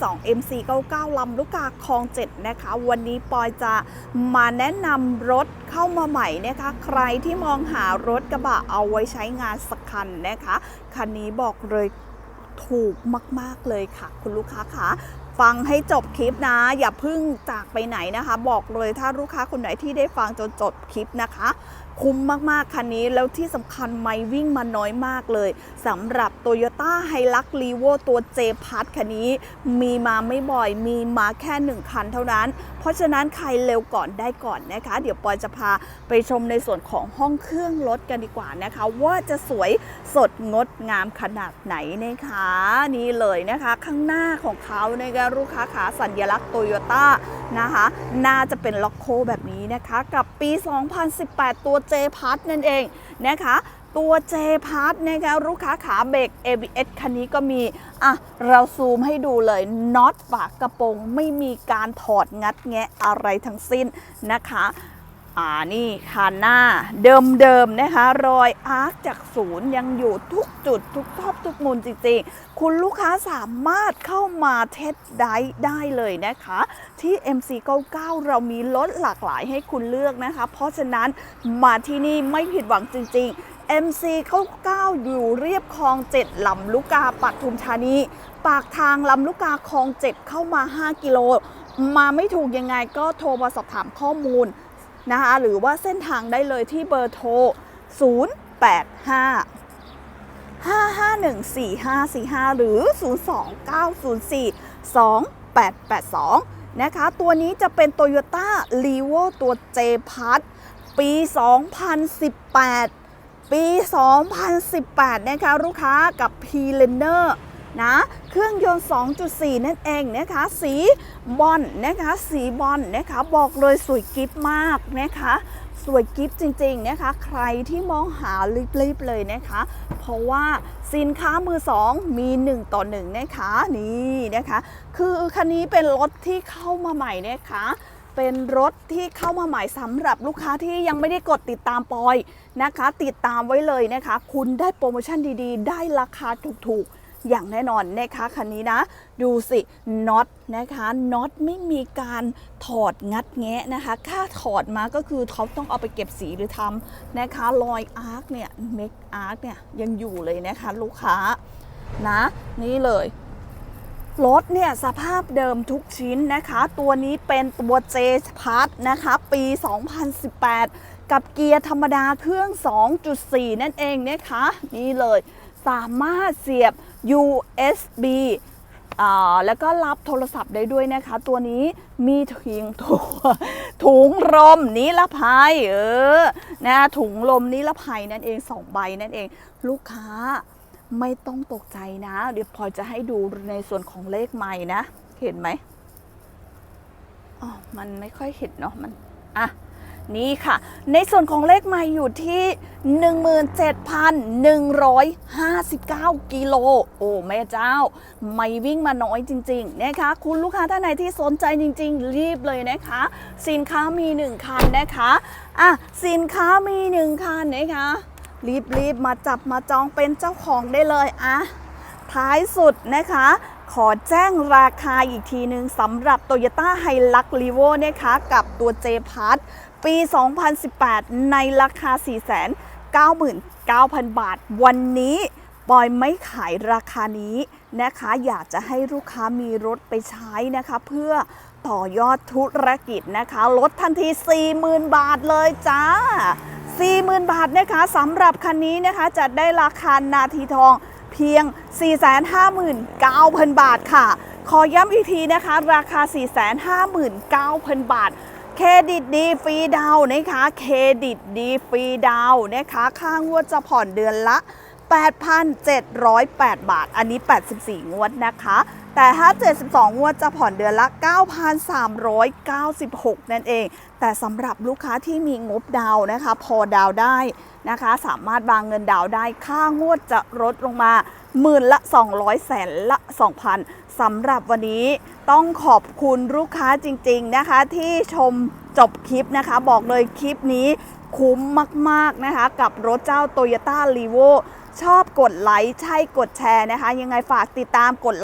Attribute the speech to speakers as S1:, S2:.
S1: 2 MC99 ลำลูกกาคลอง7นะคะ วันนี้ปอยจะมาแนะนำรถเข้ามาใหม่นะคะ ใครที่มองหารถกระบะเอาไว้ใช้งานสักคันนะคะ คันนี้บอกเลยถูกมาก ๆ เลยค่ะ คุณลูกค้าคะฟังให้จบคลิปนะ อย่าพึ่งจากไปไหนนะคะ บอกเลยถ้าลูกค้าคนไหนที่ได้ฟังจนจบคลิปนะคะ คุ้มมากๆ คันนี้แล้วที่สำคัญไม่วิ่งมาน้อยมากเลยสำหรับ Toyota h i l u x r e v o ตัว J p a s คันนี้ มีมาไม่บ่อยมีมาแค่ 1 คันเท่านั้น เพราะฉะนั้นใครเร็วก่อนได้ก่อนนะคะ เดี๋ยวปอยจะพาไปชมในส่วนของห้องเครื่องรถกันดีกว่านะคะ ว่าจะสวยสดงดงามขนาดไหนนะคะ นี่เลยนะคะ ข้างหน้าของเขานะคะลูกค้าขาสัญลักษณ์โตโยต้านะคะ น่าจะเป็นล็อกโคแบบนี้นะคะ กับปี 2018 ตัว J p a s นั่นเองนะคะตัว J p a s นะคะลูกค้าขาเบรก ABS คันนี้ก็มี อะ เราซูมให้ดูเลยน็อตฝากกระโปรง ไม่มีการถอดงัดแงะอะไรทั้งสิ้นนะคะ อ่านี่คันหน้าเดิมๆนะคะ รอยอาร์คจากศูนย์ยังอยู่ทุกจุดทุกทอบทุกมุมจริงๆ คุณลูกค้าสามารถเข้ามาเทสได้ได้เลยนะคะ ที่ MC99 เรามีรถหลากหลายให้คุณเลือกนะคะ เพราะฉะนั้นมาที่นี่ไม่ผิดหวังจริง ๆ MC99 อยู่เรียบคลอง7ลำลูกกาปัทุมธานี ปากทางลำลูกกาคลอง7เข้ามา 5 กิโล มาไม่ถูกยังไงก็โทรมาสอบถามข้อมูล นะคะหรือว่าเส้นทางได้เลยที่เบอร์โทร 085 5514545 หรือ 02904 2882 นะคะ ตัวนี้จะเป็น Toyota l e v o ตัว J p a s ปี 2018 ปี 2018 นะคะ ลูกค้ากับ p l e n e r นะเครื่องยนต์ 2.4 นั่นเองนะคะ สีบอลนะคะสีบอลนะคะบอกเลยสวยกิฟมากนะคะสวยกิฟจริงๆนะคะ ใครที่มองหารีบๆเลยนะคะ เพราะว่าสินค้ามือสองมี 1 ต่อ 1 นะคะนี่นะคะ คือคันนี้เป็นรถที่เข้ามาใหม่นะคะเป็นรถที่เข้ามาใหม่สำหรับลูกค้าที่ยังไม่ได้กดติดตามปอยนะคะ ติดตามไว้เลยนะคะ คุณได้โปรโมชั่นดีๆ ได้ราคาถูกๆ อย่างแน่นอนนะคะคันนี้นะ ดูสิน็อตนะคะน็อตไม่มีการถอดงัดแงะนะคะถ้าถอดมาก็คือเขาต้องเอาไปเก็บสีหรือทำนะคะรอยอาร์คเนี่ยเมกอาร์คเนี่ยยังอยู่เลยนะคะลูกค้านะ นี่เลยรถเนี่ยสภาพเดิมทุกชิ้นนะคะ ตัวนี้เป็นตัว J p a s นะคะ ปี 2018 กับเกียร์ธรรมดาเครื่อง 2.4 นั่นเองนะคะ นี่เลย สามารถเสียบ USB แล้วก็รับโทรศัพท์ได้ด้วยนะคะ ตัวนี้มีถุงถุงถุงลมนิรภัยเออนะถุงลมนิรภัยนั่นเองสองใบนั่นเอง ลูกค้าไม่ต้องตกใจนะ เดี๋ยวพอจะให้ดูในส่วนของเลขไม้นะ เห็นไหมอ๋อมันไม่ค่อยเห็นเนาะมันอะ นี่ค่ะ ในส่วนของเลขไม้อยู่ที่ 17,159 กิโล โอ้แม่เจ้า ไม่วิ่งมาน้อยจริง ๆ นะคะ คุณลูกค้าท่านไหนที่สนใจจริง ๆ รีบเลยนะคะ สินค้ามี 1 คันนะคะอะสินค้ามี 1 คันนะคะ รีบ ๆ มาจับมาจองเป็นเจ้าของได้เลยอะท้ายสุดนะคะขอแจ้งราคาอีกทีหนึ่งสำหรับ Toyota h i l u x r e v o นะคะ กับตัว J p a s ปี 2018 ในราคา 499,000 บาท วันนี้ปอยไม่ขายราคานี้นะคะ อยากจะให้ลูกค้ามีรถไปใช้นะคะ เพื่อต่อยอดธุรกิจนะคะ ลดทันที 40,000 บาทเลยจ้า 40,000 บาทนะคะสำหรับคันนี้นะคะจะได้ราคานาทีทองเพียง 459,000 บาทค่ะ ขอย้ำอีกทีนะคะ ราคา 459,000 บาท เครดิตดีฟรีดาวนะคะเครดิตดีฟรีดาวน์นะคะค่างวดจะผ่อนเดือนละ 8,708 บาท อันนี้ 84 งวดนะคะ แต่ถ้า 72 งวดจะผ่อนเดือนละ 9,396 นั่นเอง แต่สำหรับลูกค้าที่มีงบดาวนะคะ พอดาวได้นะคะ สามารถวางเงินดาวได้ ค่างวดจะลดลงมาหมื่นละ 200 แสนละ 2,000สำหรับวันนี้ต้องขอบคุณลูกค้าจริง ๆนะคะ ที่ชมจบคลิปนะคะ บอกเลยคลิปนี้คุ้มมาก ๆ นะคะ กับรถเจ้า Toyota r e v o ชอบกดไลค์ ใช่กดแชร์นะคะ ยังไงฝากติดตามกด